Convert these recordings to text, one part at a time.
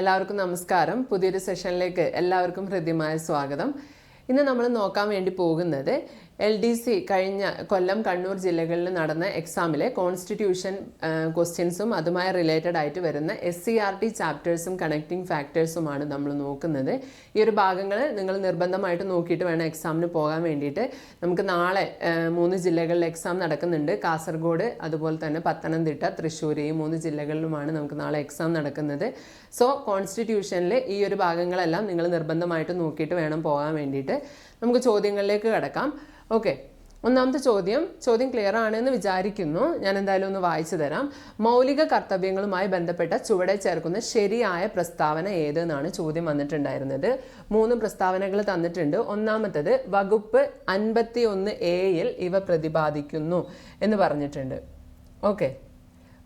എല്ലാവർക്കും നമസ്കാരം. പുതിയൊരു സെഷനിലേക്ക് എല്ലാവർക്കും ഹൃദ്യമായ സ്വാഗതം. ഇന്ന് നമ്മൾ നോക്കാൻ വേണ്ടി പോകുന്നത് എൽ ഡി സി കഴിഞ്ഞ കൊല്ലം കണ്ണൂർ ജില്ലകളിൽ നടന്ന എക്സാമിലെ കോൺസ്റ്റിറ്റ്യൂഷൻ ക്വസ്റ്റ്യൻസും അതുമായി റിലേറ്റഡ് ആയിട്ട് വരുന്ന എസ് സി ആർ ടി ചാപ്റ്റേഴ്സും കണക്റ്റിംഗ് ഫാക്ടേഴ്സുമാണ് നമ്മൾ നോക്കുന്നത്. ഈ ഒരു ഭാഗങ്ങൾ നിങ്ങൾ നിർബന്ധമായിട്ട് നോക്കിയിട്ട് വേണം എക്സാമിന് പോകാൻ വേണ്ടിയിട്ട്. നമുക്ക് നാളെ മൂന്ന് ജില്ലകളിൽ എക്സാം നടക്കുന്നുണ്ട്. കാസർഗോഡ് അതുപോലെ തന്നെ പത്തനംതിട്ട തൃശ്ശൂർ ഈ മൂന്ന് ജില്ലകളിലുമാണ് നമുക്ക് നാളെ എക്സാം നടക്കുന്നത്. സോ കോൺസ്റ്റിറ്റ്യൂഷനിൽ ഈ ഒരു ഭാഗങ്ങളെല്ലാം നിങ്ങൾ നിർബന്ധമായിട്ട് നോക്കിയിട്ട് വേണം പോകാൻ വേണ്ടിയിട്ട്. നമുക്ക് ചോദ്യങ്ങളിലേക്ക് കിടക്കാം. ഓക്കെ ഒന്നാമത്തെ ചോദ്യം ചോദ്യം ക്ലിയർ ആണെന്ന് വിചാരിക്കുന്നു. ഞാൻ എന്തായാലും ഒന്ന് വായിച്ചു തരാം. മൗലിക കർത്തവ്യങ്ങളുമായി ബന്ധപ്പെട്ട ചുവടെ ചേർക്കുന്ന ശരിയായ പ്രസ്താവന ഏതെന്നാണ് ചോദ്യം വന്നിട്ടുണ്ടായിരുന്നത്. മൂന്ന് പ്രസ്താവനകൾ തന്നിട്ടുണ്ട്. ഒന്നാമത്തത് വകുപ്പ് അൻപത്തി ഒന്ന് എയിൽ ഇവ പ്രതിപാദിക്കുന്നു എന്ന് പറഞ്ഞിട്ടുണ്ട്. ഓക്കെ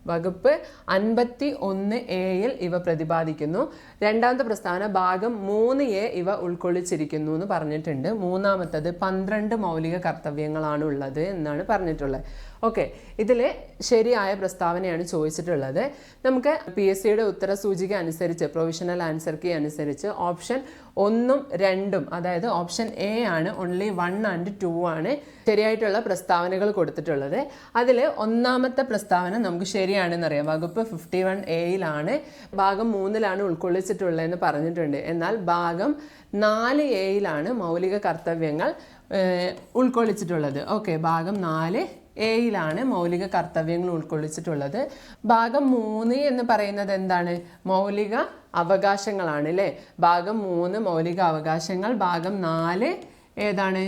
വകുപ്പ് അൻപത്തി ഒന്ന് എയിൽ ഇവ പ്രതിപാദിക്കുന്നു. രണ്ടാമത്തെ പ്രസ്താവന ഭാഗം മൂന്ന് എ ഇവ ഉൾക്കൊള്ളിച്ചിരിക്കുന്നു എന്ന് പറഞ്ഞിട്ടുണ്ട്. മൂന്നാമത്തത് പന്ത്രണ്ട് മൗലിക കർത്തവ്യങ്ങളാണ് ഉള്ളത് എന്നാണ് പറഞ്ഞിട്ടുള്ളത്. ഓക്കെ ഇതിൽ ശരിയായ പ്രസ്താവനയാണ് ചോദിച്ചിട്ടുള്ളത്. നമുക്ക് പി എസ് സിയുടെ ഉത്തര സൂചിക അനുസരിച്ച് പ്രൊവിഷണൽ ആൻസർ കീ അനുസരിച്ച് ഓപ്ഷൻ ഒന്നും രണ്ടും അതായത് ഓപ്ഷൻ എ ആണ് ഓൺലി വൺ ആൻഡ് ടു ആണ് ശരിയായിട്ടുള്ള പ്രസ്താവനകൾ കൊടുത്തിട്ടുള്ളത്. അതിൽ ഒന്നാമത്തെ പ്രസ്താവന നമുക്ക് ശരിയാണെന്നറിയാം വകുപ്പ് ഫിഫ്റ്റി വൺ എയിലാണ് ഭാഗം മൂന്നിലാണ് ഉൾക്കൊള്ളിച്ചിട്ടുള്ളതെന്ന് പറഞ്ഞിട്ടുണ്ട്. എന്നാൽ ഭാഗം നാല് എയിലാണ് മൗലിക കർത്തവ്യങ്ങൾ ഉൾക്കൊള്ളിച്ചിട്ടുള്ളത്. ഓക്കെ ഭാഗം നാല് എയിലാണ് മൗലിക കർത്തവ്യങ്ങൾ ഉൾക്കൊള്ളിച്ചിട്ടുള്ളത്. ഭാഗം മൂന്ന് എന്ന് പറയുന്നത് എന്താണ്? മൗലിക അവകാശങ്ങളാണ് അല്ലേ? ഭാഗം മൂന്ന് മൗലിക അവകാശങ്ങൾ ഭാഗം നാല് ഏതാണ്?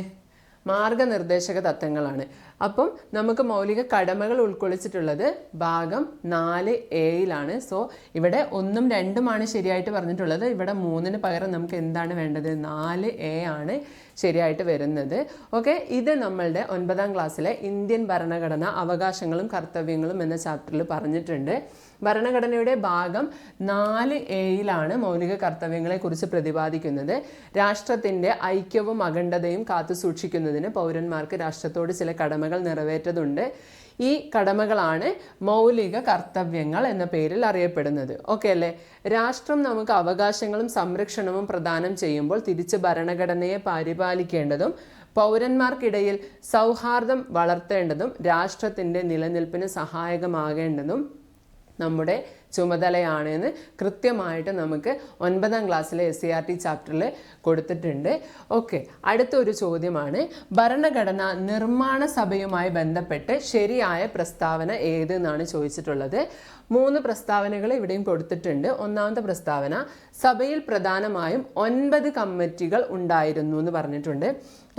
മാർഗനിർദ്ദേശക തത്വങ്ങളാണ്. അപ്പം നമുക്ക് മൗലിക കടമകൾ ഉൾക്കൊള്ളിച്ചിട്ടുള്ളത് ഭാഗം നാല് എയിലാണ്. സോ ഇവിടെ ഒന്നും രണ്ടുമാണ് ശരിയായിട്ട് പറഞ്ഞിട്ടുള്ളത്. ഇവിടെ മൂന്നിന് പകരം നമുക്ക് എന്താണ് വേണ്ടത്? നാല് എ ആണ്. ശരിയായിട്ട് വരുന്നത്. ഓക്കെ ഇത് നമ്മളുടെ ഒൻപതാം ക്ലാസ്സിലെ ഇന്ത്യൻ ഭരണഘടന അവകാശങ്ങളും കർത്തവ്യങ്ങളും എന്ന ചാപ്റ്ററിൽ പറഞ്ഞിട്ടുണ്ട്. ഭരണഘടനയുടെ ഭാഗം നാല് എയിലാണ് മൗലിക കർത്തവ്യങ്ങളെക്കുറിച്ച് പ്രതിപാദിക്കുന്നത്. രാഷ്ട്രത്തിന്റെ ഐക്യവും അഖണ്ഡതയും കാത്തു സൂക്ഷിക്കുന്നതിന് പൗരന്മാർക്ക് രാഷ്ട്രത്തോട് ചില കടമകൾ നിറവേറ്റതുണ്ട്. ഈ കടമകളാണ് മൗലിക കർത്തവ്യങ്ങൾ എന്ന പേരിൽ അറിയപ്പെടുന്നത്. ഓക്കെ അല്ലേ? രാഷ്ട്രം നമുക്ക് അവകാശങ്ങളും സംരക്ഷണവും പ്രദാനം ചെയ്യുമ്പോൾ തിരിച്ച് ഭരണഘടനയെ പരിപാലിക്കേണ്ടതും പൗരന്മാർക്കിടയിൽ സൗഹാർദ്ദം വളർത്തേണ്ടതും രാഷ്ട്രത്തിന്റെ നിലനിൽപ്പിന് സഹായകമാകേണ്ടതും നമ്മുടെ ചുമതലയാണ് എന്ന് കൃത്യമായിട്ട് നമുക്ക് ഒൻപതാം ക്ലാസ്സിലെ എസ് സി ആർ ടി ചാപ്റ്ററിൽ കൊടുത്തിട്ടുണ്ട്. ഓക്കെ അടുത്തൊരു ചോദ്യമാണ്. ഭരണഘടന നിർമ്മാണ സഭയുമായി ബന്ധപ്പെട്ട് ശരിയായ പ്രസ്താവന ഏത് എന്നാണ് ചോദിച്ചിട്ടുള്ളത്? മൂന്ന് പ്രസ്താവനകൾ ഇവിടെയും കൊടുത്തിട്ടുണ്ട്. ഒന്നാമത്തെ പ്രസ്താവന സഭയിൽ പ്രധാനമായും ഒൻപത് കമ്മിറ്റികൾ ഉണ്ടായിരുന്നു എന്ന് പറഞ്ഞിട്ടുണ്ട്.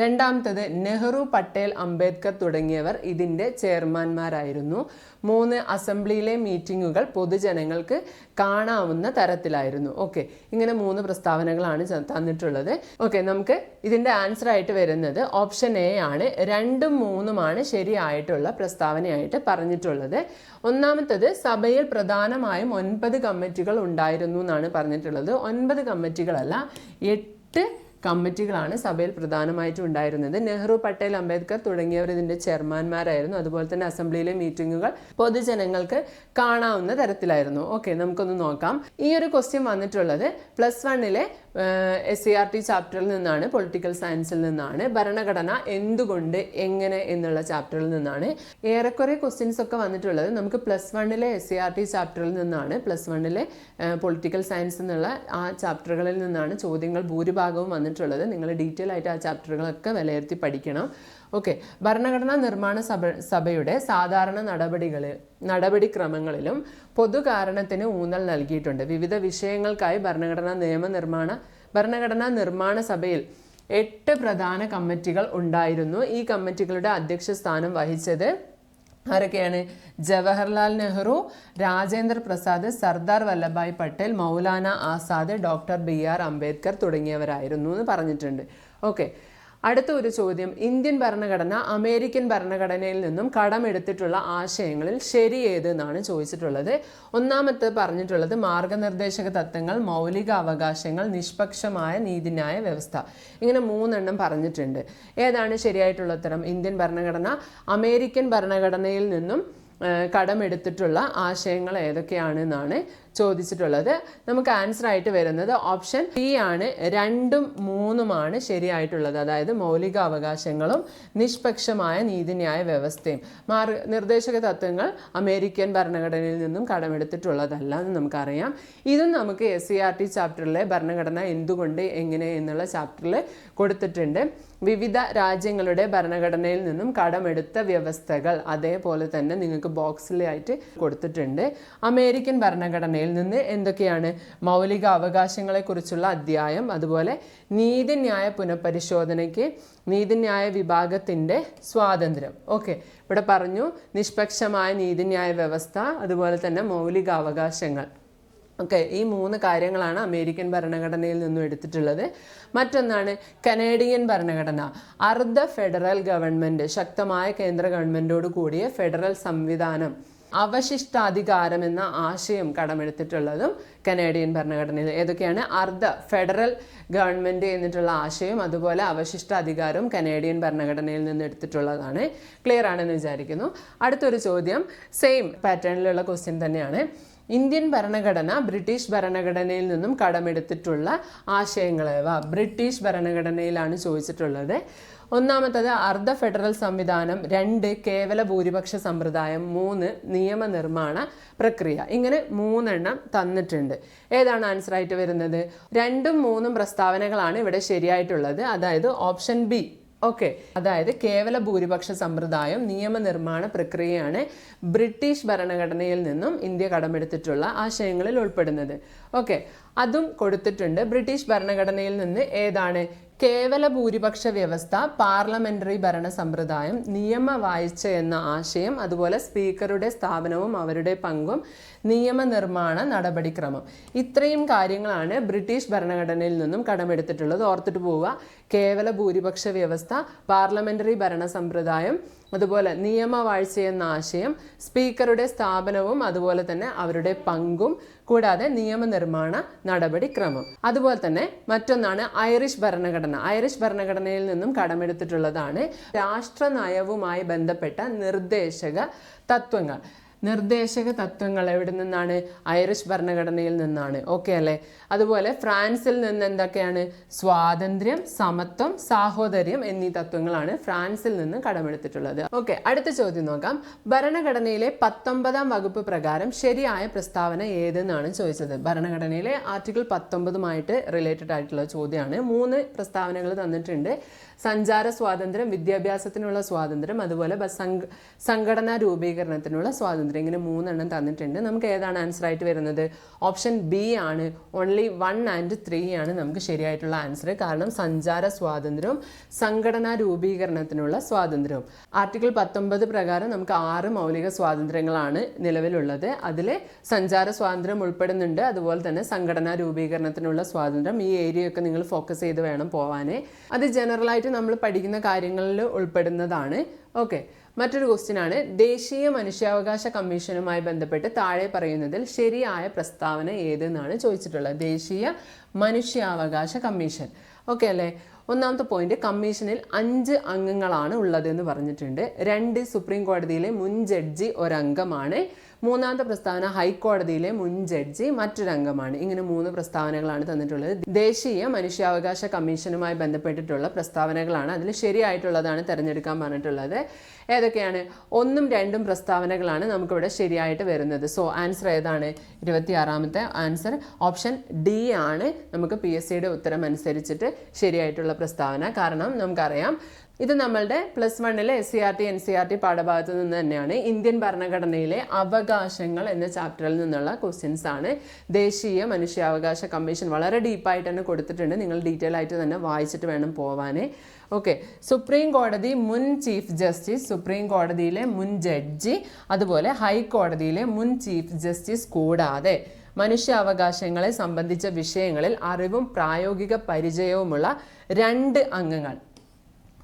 രണ്ടാമത്തത് നെഹ്റു പട്ടേൽ അംബേദ്കർ തുടങ്ങിയവർ ഇതിന്റെ ചെയർമാൻമാരായിരുന്നു. മൂന്ന് അസംബ്ലിയിലെ മീറ്റിങ്ങുകൾ പൊതുജനങ്ങൾക്ക് കാണാവുന്ന തരത്തിലായിരുന്നു. ഓക്കെ ഇങ്ങനെ മൂന്ന് പ്രസ്താവനകളാണ് തന്നിട്ടുള്ളത്. ഓക്കെ നമുക്ക് ഇതിന്റെ ആൻസർ ആയിട്ട് വരുന്നത് ഓപ്ഷൻ എ ആണ്. രണ്ടും മൂന്നുമാണ് ശരിയായിട്ടുള്ള പ്രസ്താവനയായിട്ട് പറഞ്ഞിട്ടുള്ളത്. ഒന്നാമത്തത് സഭയിൽ പ്രധാനമായും ഒൻപത് കമ്മിറ്റികൾ ഉണ്ടായിരുന്നു എന്നാണ് പറഞ്ഞിട്ടുള്ളത്. ഒൻപത് കമ്മിറ്റികളല്ല എട്ട് കമ്മിറ്റികളാണ് സഭയിൽ പ്രധാനമായിട്ടും ഉണ്ടായിരുന്നത്. നെഹ്റു പട്ടേൽ അംബേദ്കർ തുടങ്ങിയവർ ഇതിന്റെ ചെയർമാൻമാരായിരുന്നു. അതുപോലെ തന്നെ അസംബ്ലിയിലെ മീറ്റിങ്ങുകൾ പൊതുജനങ്ങൾക്ക് കാണാവുന്ന തരത്തിലായിരുന്നു. ഓക്കെ നമുക്കൊന്ന് നോക്കാം. ഈ ഒരു ക്വസ്റ്റ്യൻ വന്നിട്ടുള്ളത് പ്ലസ് വണ്ണിലെ എസ് സി ആർ ടി ചാപ്റ്ററിൽ നിന്നാണ് പൊളിറ്റിക്കൽ സയൻസിൽ നിന്നാണ് ഭരണഘടന എന്തുകൊണ്ട് എങ്ങനെ എന്നുള്ള ചാപ്റ്ററിൽ നിന്നാണ്. ഏറെക്കുറെ ക്വസ്റ്റ്യൻസ് ഒക്കെ വന്നിട്ടുള്ളത്. നമുക്ക് പ്ലസ് വണ്ണിലെ എസ് സി ആർ ടി ചാപ്റ്ററിൽ നിന്നാണ് പ്ലസ് വണ്ണിലെ പൊളിറ്റിക്കൽ സയൻസ് എന്നുള്ള ആ ചാപ്റ്ററുകളിൽ നിന്നാണ് ചോദ്യങ്ങൾ ഭൂരിഭാഗവും വന്നിട്ടുള്ളത്. നിങ്ങൾ ഡീറ്റെയിൽ ആയിട്ട് ആ ചാപ്റ്ററുകളൊക്കെ വിലയിരുത്തി പഠിക്കണം. ഓക്കെ ഭരണഘടനാ നിർമ്മാണ സഭ സഭയുടെ സാധാരണ നടപടികളിൽ നടപടിക്രമങ്ങളിലും പൊതു കാരണത്തിന് ഊന്നൽ നൽകിയിട്ടുണ്ട്. വിവിധ വിഷയങ്ങൾക്കായി ഭരണഘടനാ നിയമനിർമ്മാണ ഭരണഘടനാ നിർമ്മാണ സഭയിൽ എട്ട് പ്രധാന കമ്മിറ്റികൾ ഉണ്ടായിരുന്നു. ഈ കമ്മിറ്റികളുടെ അധ്യക്ഷ സ്ഥാനം വഹിച്ചത് ആരൊക്കെയാണ്? Jawaharlal Nehru Rajendra Prasad Sardar Vallabhbhai Patel Maulana Azad doctor B R Ambedkar തുടങ്ങിയവരായിരുന്നു എന്ന് പറഞ്ഞിട്ടുണ്ട്. ഓക്കെ അടുത്ത ഒരു ചോദ്യം. ഇന്ത്യൻ ഭരണഘടന അമേരിക്കൻ ഭരണഘടനയിൽ നിന്നും കടമെടുത്തിട്ടുള്ള ആശയങ്ങളിൽ ശരി ഏത് എന്നാണ് ചോദിച്ചിട്ടുള്ളത്. ഒന്നാമത്തെ പറഞ്ഞിട്ടുള്ളത് മാർഗനിർദ്ദേശക തത്വങ്ങൾ മൗലിക അവകാശങ്ങൾ നിഷ്പക്ഷമായ നീതിന്യായ വ്യവസ്ഥ. ഇങ്ങനെ മൂന്നെണ്ണം പറഞ്ഞിട്ടുണ്ട്. ഏതാണ് ശരിയായിട്ടുള്ള ഉത്തരം? ഇന്ത്യൻ ഭരണഘടന അമേരിക്കൻ ഭരണഘടനയിൽ നിന്നും കടമെടുത്തിട്ടുള്ള ആശയങ്ങൾ ഏതൊക്കെയാണെന്നാണ് ചോദിച്ചിട്ടുള്ളത്. നമുക്ക് ആൻസർ ആയിട്ട് വരുന്നത് ഓപ്ഷൻ ബി ആണ്. രണ്ടും മൂന്നുമാണ് ശരിയായിട്ടുള്ളത്. അതായത് മൗലിക അവകാശങ്ങളും നിഷ്പക്ഷമായ നീതിന്യായ വ്യവസ്ഥയും. മാർഗ നിർദ്ദേശക തത്വങ്ങൾ അമേരിക്കൻ ഭരണഘടനയിൽ നിന്നും കടമെടുത്തിട്ടുള്ളതല്ല എന്ന് നമുക്കറിയാം. ഇതും നമുക്ക് എസ് സി ആർ ടി ചാപ്റ്ററിലെ ഭരണഘടന എന്തുകൊണ്ട് എങ്ങനെ എന്നുള്ള ചാപ്റ്ററിൽ കൊടുത്തിട്ടുണ്ട്. വിവിധ രാജ്യങ്ങളുടെ ഭരണഘടനയിൽ നിന്നും കടമെടുത്ത വ്യവസ്ഥകൾ അതേപോലെ തന്നെ നിങ്ങൾക്ക് ബോക്സിലായിട്ട് കൊടുത്തിട്ടുണ്ട്. അമേരിക്കൻ ഭരണഘടനയിൽ നിന്ന് എന്തൊക്കെയാണ് മൗലിക അവകാശങ്ങളെക്കുറിച്ചുള്ള അധ്യായം അതുപോലെ നീതിന്യായ പുനഃപരിശോധനയ്ക്ക് നീതിന്യായ വിഭാഗത്തിന്റെ സ്വാതന്ത്ര്യം. ഓക്കെ ഇവിടെ പറഞ്ഞു നിഷ്പക്ഷമായ നീതിന്യായ വ്യവസ്ഥ അതുപോലെ തന്നെ മൗലിക അവകാശങ്ങൾ. ഓക്കെ ഈ മൂന്ന് കാര്യങ്ങളാണ് അമേരിക്കൻ ഭരണഘടനയിൽ നിന്നും എടുത്തിട്ടുള്ളത്. മറ്റൊന്നാണ് കനേഡിയൻ ഭരണഘടന. അർദ്ധ ഫെഡറൽ ഗവൺമെന്റ് ശക്തമായ കേന്ദ്ര ഗവൺമെന്റോട് കൂടിയ ഫെഡറൽ സംവിധാനം. അവശിഷ്ടാധികാരം എന്ന ആശയം കടമെടുത്തിട്ടുള്ളതും കനേഡിയൻ ഭരണഘടനയിൽ ഏതൊക്കെയാണ്? അർദ്ധ ഫെഡറൽ ഗവൺമെന്റ് എന്നിട്ടുള്ള ആശയം അതുപോലെ അവശിഷ്ടാധികാരവും കനേഡിയൻ ഭരണഘടനയിൽ നിന്ന് എടുത്തിട്ടുള്ളതാണ്. ക്ലിയർ ആണെന്ന് വിചാരിക്കുന്നു. അടുത്തൊരു ചോദ്യം. സെയിം പാറ്റേണിലുള്ള ക്വസ്റ്റ്യൻ തന്നെയാണ്. ഇന്ത്യൻ ഭരണഘടന ബ്രിട്ടീഷ് ഭരണഘടനയിൽ നിന്നും കടമെടുത്തിട്ടുള്ള ആശയങ്ങളേവ? ബ്രിട്ടീഷ് ഭരണഘടനയിലാണ് ചോദിച്ചിട്ടുള്ളത്. ഒന്നാമത്തത് അർദ്ധ ഫെഡറൽ സംവിധാനം രണ്ട് കേവല ഭൂരിപക്ഷ സമ്പ്രദായം മൂന്ന് നിയമനിർമ്മാണ പ്രക്രിയ. ഇങ്ങനെ മൂന്നെണ്ണം തന്നിട്ടുണ്ട്. ഏതാണ് ആൻസർ ആയിട്ട് വരുന്നത്? രണ്ടും മൂന്നും പ്രസ്താവനകളാണ് ഇവിടെ ശരിയായിട്ടുള്ളത്. അതായത് ഓപ്ഷൻ ബി ഓക്കെ അതായത് കേവല ഭൂരിപക്ഷ സമ്പ്രദായം നിയമനിർമ്മാണ പ്രക്രിയയാണ് ബ്രിട്ടീഷ് ഭരണഘടനയിൽ നിന്നും ഇന്ത്യ കടമെടുത്തിട്ടുള്ള ആശയങ്ങളിൽ ഉൾപ്പെടുന്നത്. ഓക്കെ അതും കൊടുത്തിട്ടുണ്ട്. ബ്രിട്ടീഷ് ഭരണഘടനയിൽ നിന്ന് ഏതാണ് കേവല ഭൂരിപക്ഷ വ്യവസ്ഥ പാർലമെന്ററി ഭരണ സമ്പ്രദായം നിയമ വായിച്ച എന്ന ആശയം അതുപോലെ സ്പീക്കറുടെ സ്ഥാപനവും അവരുടെ പങ്കും നിയമനിർമ്മാണ നടപടിക്രമം. ഇത്രയും കാര്യങ്ങളാണ് ബ്രിട്ടീഷ് ഭരണഘടനയിൽ നിന്നും കടമെടുത്തിട്ടുള്ളത്. ഓർത്തിട്ട് പോവുക കേവല ഭൂരിപക്ഷ വ്യവസ്ഥ പാർലമെന്ററി ഭരണ സമ്പ്രദായം അതുപോലെ നിയമവാഴ്ച എന്ന ആശയം സ്പീക്കറുടെ സ്ഥാപനവും അതുപോലെ തന്നെ അവരുടെ പങ്കും കൂടാതെ നിയമനിർമ്മാണ നടപടിക്രമം. അതുപോലെ തന്നെ മറ്റൊന്നാണ് ഐറിഷ് ഭരണഘടന. ഐറിഷ് ഭരണഘടനയിൽ നിന്നും കടമെടുത്തിട്ടുള്ളതാണ് രാഷ്ട്ര നയവുമായി ബന്ധപ്പെട്ട നിർദ്ദേശക തത്വങ്ങൾ. നിർദ്ദേശക തത്വങ്ങൾ എവിടെ നിന്നാണ്? ഐറിഷ് ഭരണഘടനയിൽ നിന്നാണ്. ഓക്കെ അല്ലേ? അതുപോലെ ഫ്രാൻസിൽ നിന്ന് എന്തൊക്കെയാണ്? സ്വാതന്ത്ര്യം സമത്വം സാഹോദര്യം എന്നീ തത്വങ്ങളാണ് ഫ്രാൻസിൽ നിന്ന് കടമെടുത്തിട്ടുള്ളത്. ഓക്കെ അടുത്ത ചോദ്യം നോക്കാം. ഭരണഘടനയിലെ പത്തൊമ്പതാം വകുപ്പ് പ്രകാരം ശരിയായ പ്രസ്താവന ഏതെന്നാണ് ചോദിച്ചത്? ഭരണഘടനയിലെ ആർട്ടിക്കിൾ പത്തൊമ്പതുമായിട്ട് റിലേറ്റഡ് ആയിട്ടുള്ള ചോദ്യമാണ്. മൂന്ന് പ്രസ്താവനകൾ തന്നിട്ടുണ്ട്. സഞ്ചാര സ്വാതന്ത്ര്യം വിദ്യാഭ്യാസത്തിനുള്ള സ്വാതന്ത്ര്യം അതുപോലെ സംഘ സംഘടനാ രൂപീകരണത്തിനുള്ള സ്വാതന്ത്ര്യം. ഇങ്ങനെ മൂന്നെണ്ണം തന്നിട്ടുണ്ട്. നമുക്ക് ഏതാണ് ആൻസർ ആയിട്ട് വരുന്നത്? ഓപ്ഷൻ ബി ആണ്. ഓൺലി വൺ ആൻഡ് ത്രീ ആണ് നമുക്ക് ശരിയായിട്ടുള്ള ആൻസർ കാരണം സഞ്ചാര സ്വാതന്ത്ര്യവും സംഘടനാ രൂപീകരണത്തിനുള്ള സ്വാതന്ത്ര്യവും. ആർട്ടിക്കിൾ പത്തൊമ്പത് പ്രകാരം നമുക്ക് ആറ് മൗലിക സ്വാതന്ത്ര്യങ്ങളാണ് നിലവിലുള്ളത്. അതിൽ സഞ്ചാര സ്വാതന്ത്ര്യം ഉൾപ്പെടുന്നുണ്ട്. അതുപോലെ തന്നെ സംഘടനാ രൂപീകരണത്തിനുള്ള സ്വാതന്ത്ര്യം. ഈ ഏരിയയൊക്കെ നിങ്ങൾ ഫോക്കസ് ചെയ്ത് വേണം പോവാനേ. അത് ജനറലായിട്ട് നമ്മൾ പഠിക്കുന്ന കാര്യങ്ങളിൽ ഉൾപ്പെടുന്നതാണ്. ഓക്കെ. മറ്റൊരു ക്വസ്റ്റ്യൻ ആണ്. ദേശീയ മനുഷ്യാവകാശ കമ്മീഷനുമായി ബന്ധപ്പെട്ട് താഴെ പറയുന്നതിൽ ശരിയായ പ്രസ്താവന ഏതെന്നാണ് ചോദിച്ചിട്ടുള്ളത്? ദേശീയ മനുഷ്യാവകാശ കമ്മീഷൻ. ഓക്കെ അല്ലേ? ഒന്നാമത്തെ പോയിന്റ് കമ്മീഷനിൽ അഞ്ച് അംഗങ്ങളാണ് ഉള്ളതെന്ന് പറഞ്ഞിട്ടുണ്ട്. രണ്ട് സുപ്രീം കോടതിയിലെ മുൻ ജഡ്ജി ഒരംഗമാണ്. മൂന്നാമത്തെ പ്രസ്താവന ഹൈക്കോടതിയിലെ മുൻ ജഡ്ജി മറ്റൊരംഗമാണ്. ഇങ്ങനെ മൂന്ന് പ്രസ്താവനകളാണ് തന്നിട്ടുള്ളത്. ദേശീയ മനുഷ്യാവകാശ കമ്മീഷനുമായി ബന്ധപ്പെട്ടിട്ടുള്ള പ്രസ്താവനകളാണ് അതിൽ ശരിയായിട്ടുള്ളതാണ് തിരഞ്ഞെടുക്കാൻ പറഞ്ഞിട്ടുള്ളത്. ഏതൊക്കെയാണ്? ഒന്നും രണ്ടും പ്രസ്താവനകളാണ് നമുക്കിവിടെ ശരിയായിട്ട് വരുന്നത്. സോ ആൻസർ ഏതാണ്? ഇരുപത്തിയാറാമത്തെ ആൻസർ ഓപ്ഷൻ ഡി ആണ് നമുക്ക് പി എസ് സിയുടെ ഉത്തരം അനുസരിച്ചിട്ട് ശരിയായിട്ടുള്ള പ്രസ്താവന. കാരണം നമുക്കറിയാം ഇത് നമ്മളുടെ പ്ലസ് വണ്ണിലെ S C R T N C R T പാഠഭാഗത്ത് നിന്ന് തന്നെയാണ് ഇന്ത്യൻ ഭരണഘടനയിലെ അവകാശങ്ങൾ എന്ന ചാപ്റ്ററിൽ നിന്നുള്ള ക്വസ്റ്റ്യൻസ് ആണ്. ദേശീയ മനുഷ്യാവകാശ കമ്മീഷൻ വളരെ ഡീപ്പായിട്ട് തന്നെ കൊടുത്തിട്ടുണ്ട്. നിങ്ങൾ ഡീറ്റെയിൽ ആയിട്ട് തന്നെ വായിച്ചിട്ട് വേണം പോവാനേ. ഓക്കെ സുപ്രീം കോടതി മുൻ ചീഫ് ജസ്റ്റിസ് സുപ്രീം കോടതിയിലെ മുൻ ജഡ്ജി അതുപോലെ ഹൈക്കോടതിയിലെ മുൻ ചീഫ് ജസ്റ്റിസ് കൂടാതെ മനുഷ്യാവകാശങ്ങളെ സംബന്ധിച്ച വിഷയങ്ങളിൽ അറിവും പ്രായോഗിക പരിചയവുമുള്ള രണ്ട് അംഗങ്ങൾ.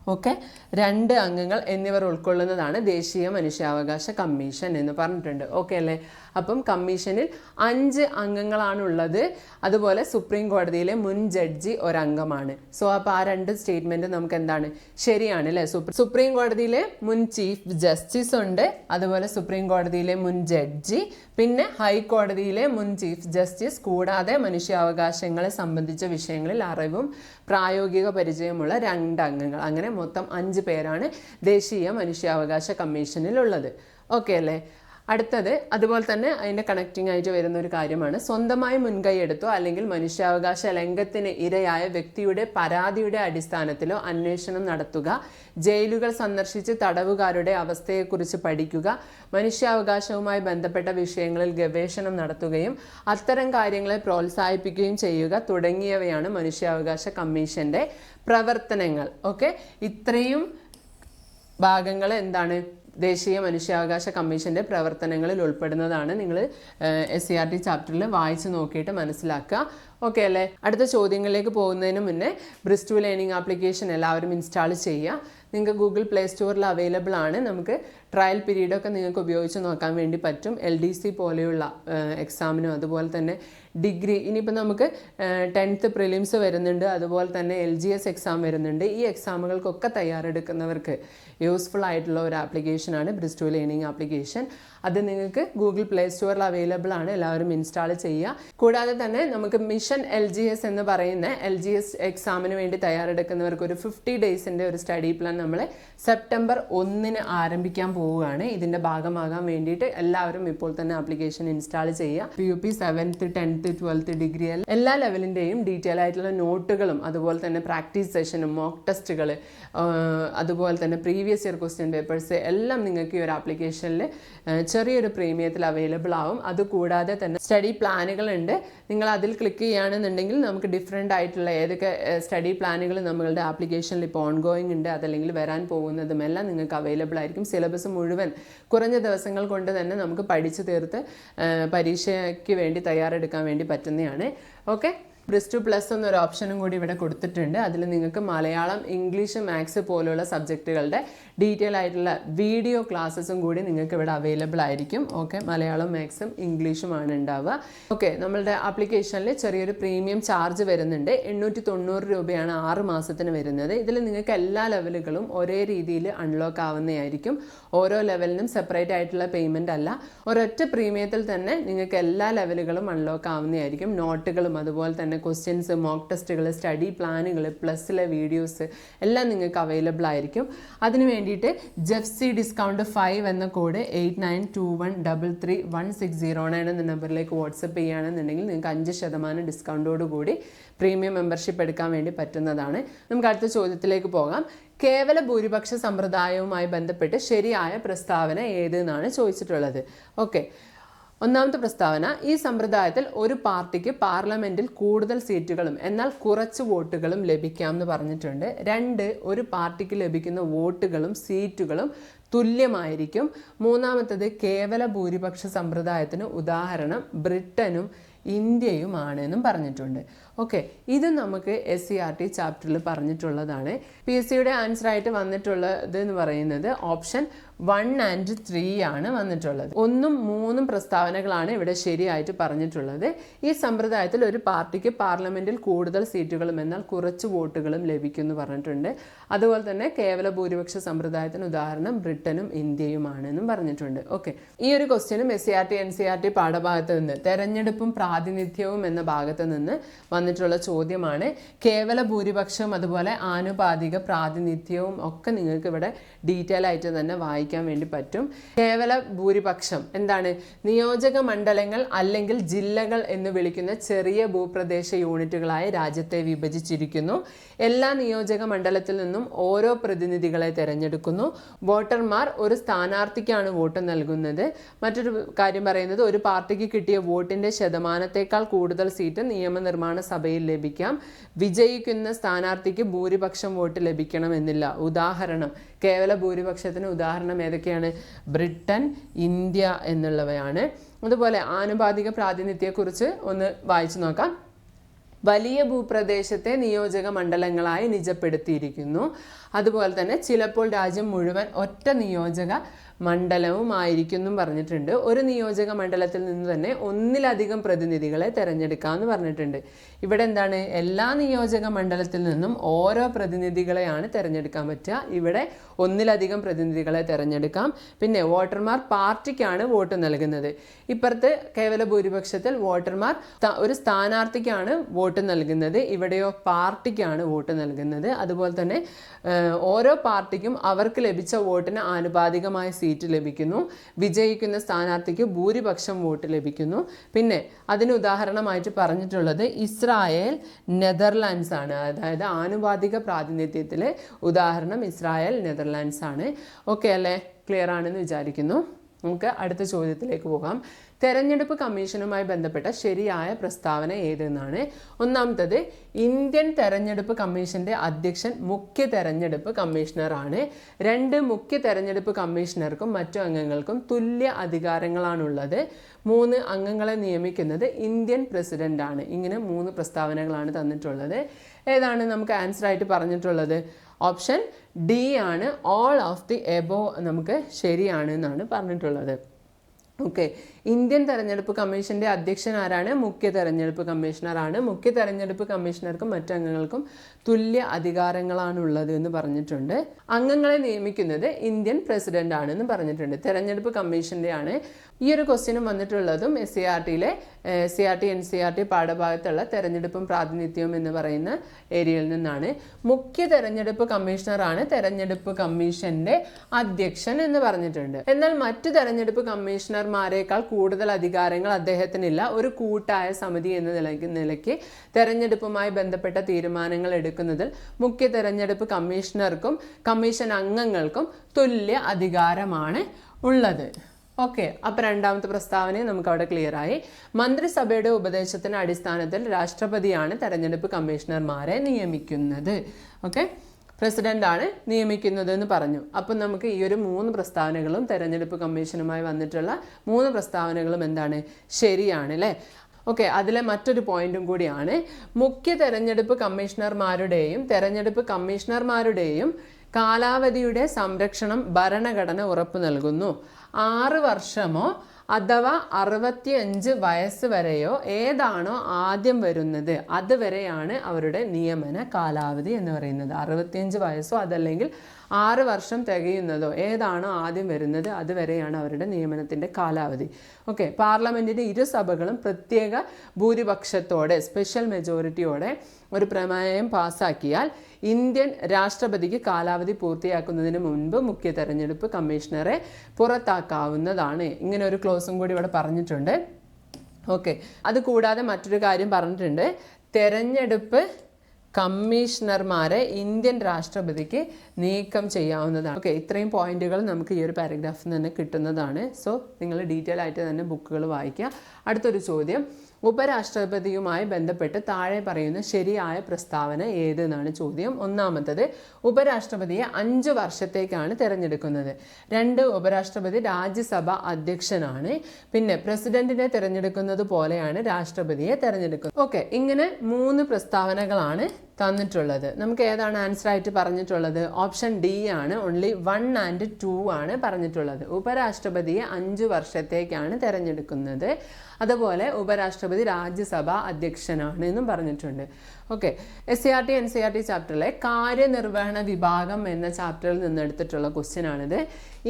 ഓക്കെ? രണ്ട് അംഗങ്ങൾ എന്നിവർ ഉൾക്കൊള്ളുന്നതാണ് ദേശീയ മനുഷ്യാവകാശ കമ്മീഷൻ എന്ന് പറഞ്ഞിട്ടുണ്ട്. ഓക്കെ അല്ലേ? അപ്പം കമ്മീഷനിൽ അഞ്ച് അംഗങ്ങളാണുള്ളത്. അതുപോലെ സുപ്രീം കോടതിയിലെ മുൻ ജഡ്ജി ഒരംഗമാണ്. സോ അപ്പോൾ ആ രണ്ട് സ്റ്റേറ്റ്മെന്റ് നമുക്ക് എന്താണ്? ശരിയാണ് അല്ലേ? സുപ്രീം കോടതിയിലെ മുൻ ചീഫ് ജസ്റ്റിസ് ഉണ്ട്. അതുപോലെ സുപ്രീം കോടതിയിലെ മുൻ ജഡ്ജി. പിന്നെ ഹൈക്കോടതിയിലെ മുൻ ചീഫ് ജസ്റ്റിസ് കൂടാതെ മനുഷ്യാവകാശങ്ങളെ സംബന്ധിച്ച വിഷയങ്ങളിൽ അറിവും പ്രായോഗിക പരിചയമുള്ള രണ്ട് അംഗങ്ങൾ. അങ്ങനെ മൊത്തം അഞ്ച് പേരാണ് ദേശീയ മനുഷ്യാവകാശ കമ്മീഷനിലുള്ളത്. ഓക്കെ അല്ലേ? അടുത്തത് അതുപോലെ തന്നെ അതിന്റെ കണക്റ്റിംഗ് ആയിട്ട് വരുന്ന ഒരു കാര്യമാണ്. സ്വന്തമായി മുൻകൈ എടുത്തോ അല്ലെങ്കിൽ മനുഷ്യാവകാശ ലംഘനത്തിന് ഇരയായ വ്യക്തിയുടെ പരാതിയുടെ അടിസ്ഥാനത്തിലോ അന്വേഷണം നടത്തുക ജയിലുകൾ സന്ദർശിച്ച് തടവുകാരുടെ അവസ്ഥയെക്കുറിച്ച് പഠിക്കുക മനുഷ്യാവകാശവുമായി ബന്ധപ്പെട്ട വിഷയങ്ങളിൽ ഗവേഷണം നടത്തുകയും അത്തരം കാര്യങ്ങളെ പ്രോത്സാഹിപ്പിക്കുകയും ചെയ്യുക തുടങ്ങിയവയാണ് മനുഷ്യാവകാശ കമ്മീഷന്റെ പ്രവർത്തനങ്ങൾ. ഓക്കെ ഇത്രയും ഭാഗങ്ങൾ എന്താണ്? ദേശീയ മനുഷ്യാവകാശ കമ്മീഷന്റെ പ്രവർത്തനങ്ങളിൽ ഉൾപ്പെടുന്നതാണ് നിങ്ങൾ എസ് സി ആർ ടി ചാപ്റ്ററിൽ വായിച്ച് നോക്കിയിട്ട് മനസ്സിലാക്കുക. ഓക്കെ അല്ലേ? അടുത്ത ചോദ്യങ്ങളിലേക്ക് പോകുന്നതിന് മുന്നേ ബ്രിസ്റ്റു ലേണിംഗ് ആപ്ലിക്കേഷൻ എല്ലാവരും ഇൻസ്റ്റാൾ ചെയ്യുക. നിങ്ങൾക്ക് ഗൂഗിൾ പ്ലേ സ്റ്റോറിൽ അവൈലബിൾ ആണ്. നമുക്ക് ട്രയൽ പീരീഡൊക്കെ നിങ്ങൾക്ക് ഉപയോഗിച്ച് നോക്കാൻ വേണ്ടി പറ്റും. എൽ ഡി സി പോലെയുള്ള എക്സാമിനും അതുപോലെ തന്നെ ഡിഗ്രി. ഇനിയിപ്പോൾ നമുക്ക് ടെൻത്ത് പ്രിലിംസ് വരുന്നുണ്ട്. അതുപോലെ തന്നെ എൽ ജി എസ് എക്സാം വരുന്നുണ്ട്. ഈ എക്സാമുകൾക്കൊക്കെ തയ്യാറെടുക്കുന്നവർക്ക് യൂസ്ഫുൾ ആയിട്ടുള്ള ഒരു ആപ്ലിക്കേഷനാണ് ബ്രിസ്റ്റു ലേണിംഗ് ആപ്ലിക്കേഷൻ. അത് നിങ്ങൾക്ക് ഗൂഗിൾ പ്ലേ സ്റ്റോറിൽ അവൈലബിൾ ആണ്. എല്ലാവരും ഇൻസ്റ്റാൾ ചെയ്യുക കൂടാതെ തന്നെ നമുക്ക് മിഷൻ എൽ ജി എസ് എന്ന് പറയുന്ന എൽ ജി എസ് എക്സാമിന് വേണ്ടി തയ്യാറെടുക്കുന്നവർക്ക് ഒരു ഫിഫ്റ്റി ഡേയ്സിന്റെ ഒരു സ്റ്റഡി പ്ലാൻ നമ്മൾ സെപ്റ്റംബർ ഒന്നിന് ആരംഭിക്കാൻ പോവുകയാണ്. ഇതിന്റെ ഭാഗമാകാൻ വേണ്ടിയിട്ട് എല്ലാവരും ഇപ്പോൾ തന്നെ ആപ്ലിക്കേഷൻ ഇൻസ്റ്റാൾ ചെയ്യുക P U P seventh tenth twelfth degree എല്ലാ ലെവലിന്റെയും ഡീറ്റെയിൽ ആയിട്ടുള്ള നോട്ടുകളും അതുപോലെ തന്നെ പ്രാക്ടീസ് സെഷനും മോക്ക് ടെസ്റ്റുകൾ അതുപോലെ തന്നെ പ്രീവിയസ് ഇയർ ക്വസ്റ്റ്യൻ പേപ്പേഴ്സ് എല്ലാം നിങ്ങൾക്ക് ഈ ഒരു ആപ്ലിക്കേഷനിൽ ചെറിയൊരു പ്രീമിയത്തിൽ അവൈലബിൾ ആവും. അതുകൂടാതെ തന്നെ സ്റ്റഡി പ്ലാനുകൾ ഉണ്ട് നിങ്ങൾ അതിൽ ക്ലിക്ക് ചെയ്യുകയാണെന്നുണ്ടെങ്കിൽ നമുക്ക് ഡിഫറെന്റ് ആയിട്ടുള്ള ഏതൊക്കെ സ്റ്റഡി പ്ലാനുകൾ നമ്മളുടെ ആപ്ലിക്കേഷനിൽ ഇപ്പോൾ ഓൺഗോയിങ് ഉണ്ട് അതല്ലെങ്കിൽ വരാൻ പോകുന്നതും എല്ലാം നിങ്ങൾക്ക് അവൈലബിൾ ആയിരിക്കും. സിലബസ് മുഴുവൻ കുറഞ്ഞ ദിവസങ്ങൾ കൊണ്ട് തന്നെ നമുക്ക് പഠിച്ചു തീർത്ത് പരീക്ഷയ്ക്ക് വേണ്ടി തയ്യാറെടുക്കാൻ വേണ്ടി പറ്റുന്നതാണ്. ഓക്കെ പ്ലസ് ടു പ്ലസ് എന്നൊരു ഓപ്ഷനും കൂടി ഇവിടെ കൊടുത്തിട്ടുണ്ട്. അതിൽ നിങ്ങൾക്ക് മലയാളം ഇംഗ്ലീഷ് മാത്സ് പോലുള്ള സബ്ജക്റ്റുകളുടെ ഡീറ്റെയിൽ ആയിട്ടുള്ള വീഡിയോ ക്ലാസ്സസും കൂടി നിങ്ങൾക്ക് ഇവിടെ അവൈലബിൾ ആയിരിക്കും. ഓക്കെ മലയാളം മാത്സും ഇംഗ്ലീഷുമാണ് ഉണ്ടാവുക. ഓക്കെ നമ്മളുടെ ആപ്ലിക്കേഷനിൽ ചെറിയൊരു പ്രീമിയം ചാർജ് വരുന്നുണ്ട്. എണ്ണൂറ്റി തൊണ്ണൂറ് രൂപയാണ് ആറ് മാസത്തിന് വരുന്നത്. ഇതിൽ നിങ്ങൾക്ക് എല്ലാ ലെവലുകളും ഒരേ രീതിയിൽ അൺലോക്ക് ആവുന്നതായിരിക്കും. ഓരോ ലെവലിനും സെപ്പറേറ്റ് ആയിട്ടുള്ള പേയ്മെന്റ് അല്ല. ഒരൊറ്റ പ്രീമിയത്തിൽ തന്നെ നിങ്ങൾക്ക് എല്ലാ ലെവലുകളും അൺലോക്ക് ആവുന്നതായിരിക്കും. നോട്ടുകളും അതുപോലെ തന്നെ ക്വസ്റ്റ്യൻസ് മോക്ക് ടെസ്റ്റുകൾ സ്റ്റഡി പ്ലാനുകൾ പ്ലസ്സിലെ വീഡിയോസ് എല്ലാം നിങ്ങൾക്ക് അവൈലബിൾ ആയിരിക്കും. അതിന് വേണ്ടിയിട്ട് ജെഫ്സി ഡിസ്കൗണ്ട് ഫൈവ് എന്ന code eight nine two one double three one six zero nine എന്ന നമ്പറിലേക്ക് വാട്സപ്പ് ചെയ്യുകയാണെന്നുണ്ടെങ്കിൽ നിങ്ങൾക്ക് അഞ്ച് ശതമാനം ഡിസ്കൗണ്ടോടുകൂടി പ്രീമിയം മെമ്പർഷിപ്പ് എടുക്കാൻ വേണ്ടി പറ്റുന്നതാണ്. നമുക്ക് അടുത്ത ചോദ്യത്തിലേക്ക് പോകാം. കേവല ഭൂരിപക്ഷ സമ്പ്രദായവുമായി ബന്ധപ്പെട്ട് ശരിയായ പ്രസ്താവന ഏത് എന്നാണ് ചോദിച്ചിട്ടുള്ളത്. ഓക്കെ ഒന്നാമത്തെ പ്രസ്താവന ഈ സമ്പ്രദായത്തിൽ ഒരു പാർട്ടിക്ക് പാർലമെന്റിൽ കൂടുതൽ സീറ്റുകളും എന്നാൽ കുറച്ച് വോട്ടുകളും ലഭിക്കാം എന്ന് പറഞ്ഞിട്ടുണ്ട്. രണ്ട് ഒരു പാർട്ടിക്ക് ലഭിക്കുന്ന വോട്ടുകളും സീറ്റുകളും തുല്യമായിരിക്കും. മൂന്നാമത്തത് കേവല ഭൂരിപക്ഷ സമ്പ്രദായത്തിന് ഉദാഹരണം ബ്രിട്ടനും ഇന്ത്യയുമാണ് എന്നും പറഞ്ഞിട്ടുണ്ട്. ഓക്കെ ഇത് നമുക്ക് എസ് സി ആർ ടി ചാപ്റ്ററിൽ പറഞ്ഞിട്ടുള്ളതാണ്. പി എസ് സിയുടെ ആൻസർ ആയിട്ട് വന്നിട്ടുള്ളത് എന്ന് പറയുന്നത് ഓപ്ഷൻ വൺ ആൻഡ് ത്രീ ആണ് വന്നിട്ടുള്ളത്. ഒന്നും മൂന്നും പ്രസ്താവനകളാണ് ഇവിടെ ശരിയായിട്ട് പറഞ്ഞിട്ടുള്ളത്. ഈ സമ്പ്രദായത്തിൽ ഒരു പാർട്ടിക്ക് പാർലമെന്റിൽ കൂടുതൽ സീറ്റുകളും എന്നാൽ കുറച്ച് വോട്ടുകളും ലഭിക്കും എന്ന് പറഞ്ഞിട്ടുണ്ട്. അതുപോലെ തന്നെ കേവല ഭൂരിപക്ഷ സമ്പ്രദായത്തിന് ഉദാഹരണം ബ്രിട്ടനും ഇന്ത്യയുമാണെന്നും പറഞ്ഞിട്ടുണ്ട്. ഓക്കെ ഈ ഒരു ക്വസ്റ്റ്യനും S C R T N C R T പാഠഭാഗത്ത് നിന്ന് തെരഞ്ഞെടുപ്പും പ്രാതിനിധ്യവും എന്ന ഭാഗത്ത് നിന്ന് വന്നിട്ടുള്ള ചോദ്യമാണ്. കേവല ഭൂരിപക്ഷവും അതുപോലെ ആനുപാതിക പ്രാതിനിധ്യവും ഒക്കെ നിങ്ങൾക്ക് ഇവിടെ ഡീറ്റെയിൽ ആയിട്ട് തന്നെ വായിക്കാൻ വേണ്ടി പറ്റും. കേവല ഭൂരിപക്ഷം എന്താണ്? നിയോജക മണ്ഡലങ്ങൾ അല്ലെങ്കിൽ ജില്ലകൾ എന്ന് വിളിക്കുന്ന ചെറിയ ഭൂപ്രദേശ യൂണിറ്റുകളായി രാജ്യത്തെ വിഭജിച്ചിരിക്കുന്നു. എല്ലാ നിയോജക മണ്ഡലത്തിൽ നിന്നും ഓരോ പ്രതിനിധികളെ തിരഞ്ഞെടുക്കുന്നു. വോട്ടർമാർ ഒരു സ്ഥാനാർത്ഥിക്കാണ് വോട്ട് നൽകുന്നത്. മറ്റൊരു കാര്യം പറയുന്നത് ഒരു പാർട്ടിക്ക് കിട്ടിയ വോട്ടിന്റെ ശതമാനത്തേക്കാൾ കൂടുതൽ സീറ്റ് നിയമനിർമ്മാണ സഭയിൽ ലഭിക്കാം. വിജയിക്കുന്ന സ്ഥാനാർത്ഥിക്ക് ഭൂരിപക്ഷം വോട്ട് ലഭിക്കണമെന്നില്ല ഉദാഹരണം കേവല ഭൂരിപക്ഷത്തിന് ഉദാഹരണം ഏതൊക്കെയാണ്? ബ്രിട്ടൻ ഇന്ത്യ എന്നുള്ളവയാണ്. അതുപോലെ ആനുപാതിക പ്രാതിനിധ്യത്തെക്കുറിച്ച് ഒന്ന് വായിച്ചു നോക്കാം. വലിയ ഭൂപ്രദേശത്തെ നിയോജക മണ്ഡലങ്ങളായി നിജപ്പെടുത്തിയിരിക്കുന്നു. അതുപോലെ തന്നെ ചിലപ്പോൾ രാജ്യം മുഴുവൻ ഒറ്റ നിയോജക മണ്ഡലവുമായിരിക്കും പറഞ്ഞിട്ടുണ്ട്. ഒരു നിയോജക മണ്ഡലത്തിൽ നിന്ന് തന്നെ ഒന്നിലധികം പ്രതിനിധികളെ തിരഞ്ഞെടുക്കാമെന്ന് പറഞ്ഞിട്ടുണ്ട്. ഇവിടെ എന്താണ്? എല്ലാ നിയോജക മണ്ഡലത്തിൽ നിന്നും ഓരോ പ്രതിനിധികളെയാണ് തിരഞ്ഞെടുക്കാൻ പറ്റുക. ഇവിടെ ഒന്നിലധികം പ്രതിനിധികളെ തിരഞ്ഞെടുക്കാം. പിന്നെ വോട്ടർമാർ പാർട്ടിക്കാണ് വോട്ട് നൽകുന്നത്. ഇപ്പുറത്ത് കേവല ഭൂരിപക്ഷത്തിൽ വോട്ടർമാർ ഒരു സ്ഥാനാർത്ഥിക്കാണ് വോട്ട് നൽകുന്നത്. ഇവിടെയോ പാർട്ടിക്കാണ് വോട്ട് നൽകുന്നത്. അതുപോലെ തന്നെ ഓരോ പാർട്ടിക്കും അവർക്ക് ലഭിച്ച വോട്ടിന് ആനുപാതികമായ സീറ്റ് ലഭിക്കുന്നു. വിജയിക്കുന്ന സ്ഥാനാർത്ഥിക്ക് ഭൂരിപക്ഷം വോട്ട് ലഭിക്കുന്നു. പിന്നെ അതിന് ഉദാഹരണമായിട്ട് പറഞ്ഞിട്ടുള്ളത് ഇസ്രായേൽ നെതർലാൻഡ്സ് ആണ്. അതായത് ആനുപാതിക പ്രാതിനിധ്യത്തിലെ ഉദാഹരണം ഇസ്രായേൽ നെതർലാൻഡ്സ് ആണ്. ഓക്കെ അല്ലേ? ക്ലിയർ ആണെന്ന് വിചാരിക്കുന്നു. നമുക്ക് അടുത്ത ചോദ്യത്തിലേക്ക് പോകാം. തെരഞ്ഞെടുപ്പ് കമ്മീഷനുമായി ബന്ധപ്പെട്ട ശരിയായ പ്രസ്താവന ഏതെന്നാണ്? ഒന്നാമത്തത് ഇന്ത്യൻ തെരഞ്ഞെടുപ്പ് കമ്മീഷന്റെ അധ്യക്ഷൻ മുഖ്യ തെരഞ്ഞെടുപ്പ് കമ്മീഷണറാണ്. രണ്ട് മുഖ്യ തെരഞ്ഞെടുപ്പ് കമ്മീഷണർക്കും മറ്റു അംഗങ്ങൾക്കും തുല്യ അധികാരങ്ങളാണുള്ളത്. മൂന്ന് അംഗങ്ങളെ നിയമിക്കുന്നത് ഇന്ത്യൻ പ്രസിഡന്റാണ്. ഇങ്ങനെ മൂന്ന് പ്രസ്താവനകളാണ് തന്നിട്ടുള്ളത്. ഏതാണ് നമുക്ക് ആൻസർ ആയിട്ട് പറഞ്ഞിട്ടുള്ളത്? ഓപ്ഷൻ ഡി ആണ്. ഓൾ ഓഫ് ദി എബോ നമുക്ക് ശരിയാണ് എന്നാണ് പറഞ്ഞിട്ടുള്ളത്. ഓക്കെ. ഇന്ത്യൻ തെരഞ്ഞെടുപ്പ് കമ്മീഷന്റെ അധ്യക്ഷൻ ആരാണ് മുഖ്യ തെരഞ്ഞെടുപ്പ് കമ്മീഷണറാണ്. മുഖ്യ തെരഞ്ഞെടുപ്പ് കമ്മീഷണർക്കും മറ്റംഗങ്ങൾക്കും തുല്യ അധികാരങ്ങളാണ് ഉള്ളത് എന്ന് പറഞ്ഞിട്ടുണ്ട്. അംഗങ്ങളെ നിയമിക്കുന്നത് ഇന്ത്യൻ പ്രസിഡന്റ് ആണെന്ന് പറഞ്ഞിട്ടുണ്ട്. തെരഞ്ഞെടുപ്പ് കമ്മീഷന്റെ ആണ് ഈ ഒരു ക്വസ്റ്റ്യനും വന്നിട്ടുള്ളതും S C R ടിയിലെ C R T N C R T പാഠഭാഗത്തുള്ള തെരഞ്ഞെടുപ്പും പ്രാതിനിധ്യവും എന്ന് പറയുന്ന ഏരിയയിൽ നിന്നാണ്. മുഖ്യ തെരഞ്ഞെടുപ്പ് കമ്മീഷണറാണ് തെരഞ്ഞെടുപ്പ് കമ്മീഷന്റെ അധ്യക്ഷൻ എന്ന് പറഞ്ഞിട്ടുണ്ട്. എന്നാൽ മറ്റു തെരഞ്ഞെടുപ്പ് കമ്മീഷണർമാരെക്കാൾ കൂടുതൽ അധികാരങ്ങൾ അദ്ദേഹത്തിനില്ല. ഒരു കൂട്ടായ സമിതി എന്ന നിലയ്ക്ക് നിലയ്ക്ക് തെരഞ്ഞെടുപ്പുമായി ബന്ധപ്പെട്ട തീരുമാനങ്ങൾ എടുക്കുന്നതിൽ മുഖ്യ തെരഞ്ഞെടുപ്പ് കമ്മീഷണർക്കും കമ്മീഷൻ അംഗങ്ങൾക്കും തുല്യ അധികാരമാണ് ഉള്ളത്. ഓക്കെ അപ്പൊ രണ്ടാമത്തെ പ്രസ്താവനയും നമുക്ക് അവിടെ ക്ലിയർ ആയി. മന്ത്രിസഭയുടെ ഉപദേശത്തിന് അടിസ്ഥാനത്തിൽ രാഷ്ട്രപതിയാണ് തെരഞ്ഞെടുപ്പ് കമ്മീഷണർമാരെ നിയമിക്കുന്നത്. ഓക്കെ ആണ് നിയമിക്കുന്നത് എന്ന് പറഞ്ഞു. അപ്പം നമുക്ക് ഈ ഒരു മൂന്ന് പ്രസ്താവനകളും തെരഞ്ഞെടുപ്പ് കമ്മീഷനുമായി വന്നിട്ടുള്ള മൂന്ന് പ്രസ്താവനകളും എന്താണ്? ശരിയാണ് അല്ലേ? ഓക്കെ അതിലെ മറ്റൊരു പോയിന്റും കൂടിയാണ്. മുഖ്യ തെരഞ്ഞെടുപ്പ് കമ്മീഷണർമാരുടെയും തെരഞ്ഞെടുപ്പ് കമ്മീഷണർമാരുടെയും കാലാവധിയുടെ സംരക്ഷണം ഭരണഘടന ഉറപ്പു നൽകുന്നു. ആറ് വർഷമോ അഥവാ അറുപത്തിയഞ്ച് വയസ്സ് വരെയോ ഏതാണോ ആദ്യം വരുന്നത് അതുവരെയാണ് അവരുടെ നിയമന കാലാവധി എന്ന് പറയുന്നത്. അറുപത്തിയഞ്ച് വയസ്സോ അതല്ലെങ്കിൽ ആറ് വർഷം തികയുന്നതോ ഏതാണോ ആദ്യം വരുന്നത് അതുവരെയാണ് അവരുടെ നിയമനത്തിന്റെ കാലാവധി. ഓക്കെ പാർലമെന്റിന്റെ ഇരുസഭകളും പ്രത്യേക ഭൂരിപക്ഷത്തോടെ സ്പെഷ്യൽ മെജോറിറ്റിയോടെ ഒരു പ്രമേയം പാസാക്കിയാൽ ഇന്ത്യൻ രാഷ്ട്രപതിക്ക് കാലാവധി പൂർത്തിയാക്കുന്നതിന് മുൻപ് മുഖ്യ തെരഞ്ഞെടുപ്പ് കമ്മീഷണറെ പുറത്താക്കാവുന്നതാണ്. ഇങ്ങനെ ഒരു ക്ലോസും കൂടി ഇവിടെ പറഞ്ഞിട്ടുണ്ട്. ഓക്കെ അതുകൂടാതെ മറ്റൊരു കാര്യം പറഞ്ഞിട്ടുണ്ട്. തെരഞ്ഞെടുപ്പ് കമ്മീഷണർമാരെ ഇന്ത്യൻ രാഷ്ട്രപതിക്ക് നീക്കം ചെയ്യാവുന്നതാണ്. ഓക്കെ ഇത്രയും പോയിന്റുകൾ നമുക്ക് ഈ ഒരു പാരഗ്രാഫിൽ നിന്ന് കിട്ടുന്നതാണ്. സോ നിങ്ങൾ ഡീറ്റെയിൽ ആയിട്ട് തന്നെ ബുക്കുകൾ വായിക്കുക. അടുത്തൊരു ചോദ്യം. ഉപരാഷ്ട്രപതിയുമായി ബന്ധപ്പെട്ട് താഴെ പറയുന്ന ശരിയായ പ്രസ്താവന ഏതെന്നാണ് ചോദ്യം. ഒന്നാമത്തത് ഉപരാഷ്ട്രപതിയെ അഞ്ച് വർഷത്തേക്കാണ് തിരഞ്ഞെടുക്കുന്നത്. രണ്ട് ഉപരാഷ്ട്രപതി രാജ്യസഭ അധ്യക്ഷനാണ്. പിന്നെ പ്രസിഡന്റിനെ തിരഞ്ഞെടുക്കുന്നത് പോലെയാണ് രാഷ്ട്രപതിയെ തിരഞ്ഞെടുക്കുന്നത്. ഓക്കെ ഇങ്ങനെ മൂന്ന് പ്രസ്താവനകളാണ് തന്നിട്ടുള്ളത്. നമുക്ക് ഏതാണ് ആൻസർ ആയിട്ട് പറഞ്ഞിട്ടുള്ളത്? ഓപ്ഷൻ ഡി ആണ്. ഓൺലി വൺ ആൻഡ് ടു ആണ് പറഞ്ഞിട്ടുള്ളത്. ഉപരാഷ്ട്രപതിയെ അഞ്ച് വർഷത്തേക്കാണ് തിരഞ്ഞെടുക്കുന്നത്. അതുപോലെ ഉപരാഷ്ട്രപതി രാജ്യസഭ അധ്യക്ഷനാണ് എന്നും പറഞ്ഞിട്ടുണ്ട്. Okay S C R T N C R T ചാപ്റ്ററിലെ കാര്യനിർവഹണ വിഭാഗം എന്ന ചാപ്റ്ററിൽ നിന്ന് എടുത്തിട്ടുള്ള ക്വസ്റ്റ്യൻ ആണിത്.